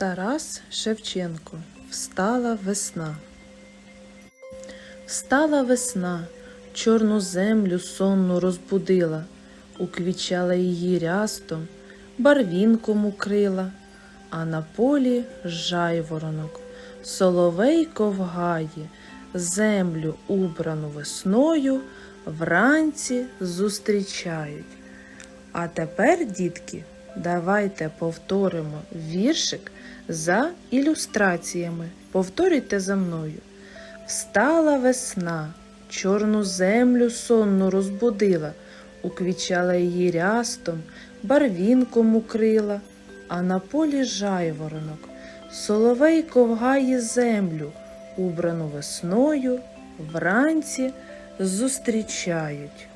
Тарас Шевченко Встала весна. Встала весна, чорну землю сонну розбудила, уквічала її рястом, барвінком укрила, а на полі жайворонок, соловейко вгає, землю убрану весною, вранці зустрічають. А тепер, дітки, давайте повторимо віршик за ілюстраціями. Повторюйте за мною. Встала весна, чорну землю сонну розбудила, уквічала її рястом, барвінком укрила, а на полі жайворонок, соловей ковгає землю, убрану весною, вранці зустрічають.